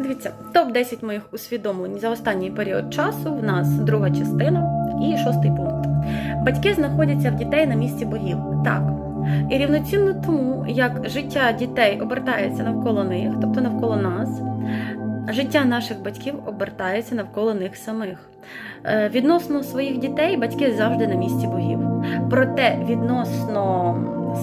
Дивіться, топ-10 моїх усвідомлень за останній період часу. В нас друга частина і шостий пункт. Батьки знаходяться в дітей на місці богів. Так. І рівноцінно тому, як життя дітей обертається навколо них, тобто навколо нас, життя наших батьків обертається навколо них самих. Е, Відносно своїх дітей батьки завжди на місці богів. Проте відносно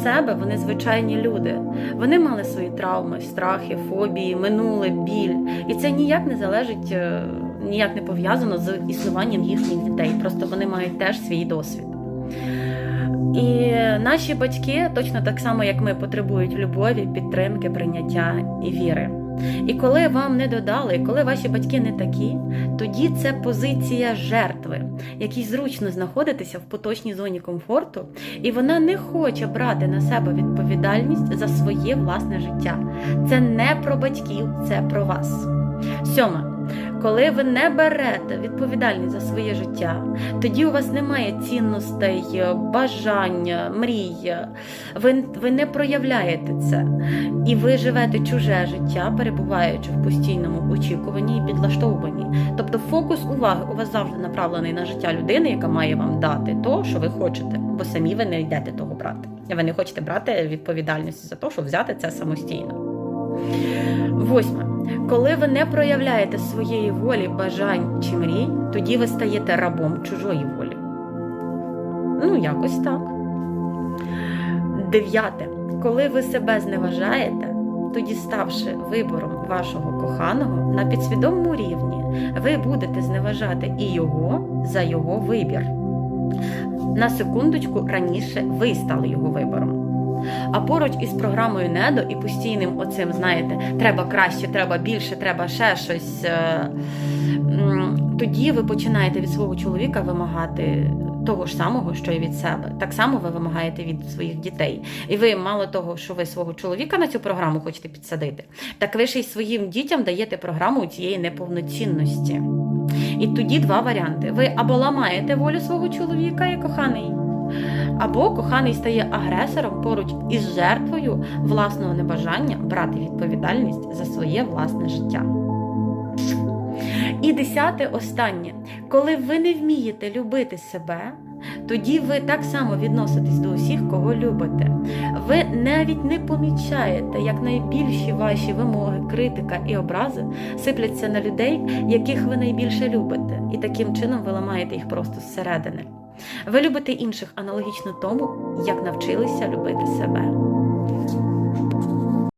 себе вони звичайні люди. Вони мали свої травми, страхи, фобії, минуле, біль. І це ніяк не залежить, е, ніяк не пов'язано з існуванням їхніх дітей. Просто вони мають теж свій досвід. І наші батьки, точно так само, як ми, потребують любові, підтримки, прийняття і віри. І коли вам не додали, коли ваші батьки не такі, тоді це позиція жертви, якій зручно знаходитися в поточній зоні комфорту, і вона не хоче брати на себе відповідальність за своє власне життя. Це не про батьків, це про вас. Сьоме. Коли ви не берете відповідальність за своє життя, тоді у вас немає цінностей, бажання, мрій, ви, ви не проявляєте це. І ви живете чуже життя, перебуваючи в постійному очікуванні і підлаштовуванні. Тобто фокус уваги у вас завжди направлений на життя людини, яка має вам дати то, що ви хочете, бо самі ви не йдете того брати. Ви не хочете брати відповідальність за те, щоб взяти це самостійно. Восьме. Коли ви не проявляєте своєї волі, бажань чи мрій, тоді ви стаєте рабом чужої волі. Ну, якось так. Дев'яте. Коли ви себе зневажаєте, тоді, ставши вибором вашого коханого на підсвідомому рівні, ви будете зневажати і його за його вибір. На секундочку раніше ви стали його вибором. А поруч із програмою Недо і постійним оцим, знаєте, треба краще, треба більше, треба ще щось. е, Тоді ви починаєте від свого чоловіка вимагати того ж самого, що і від себе. Так само ви вимагаєте від своїх дітей. І ви, мало того, що ви свого чоловіка на цю програму хочете підсадити, так ви ще й своїм дітям даєте програму цієї неповноцінності. І тоді два варіанти: ви або ламаєте волю свого чоловіка і коханий. Або коханий стає агресором поруч із жертвою власного небажання брати відповідальність за своє власне життя. І десяте останнє. Коли ви не вмієте любити себе, тоді ви так само відноситесь до усіх, кого любите. Ви навіть не помічаєте, як найбільші ваші вимоги, критика і образи сипляться на людей, яких ви найбільше любите, і таким чином ви ламаєте їх просто зсередини. Ви любите інших аналогічно тому, як навчилися любити себе.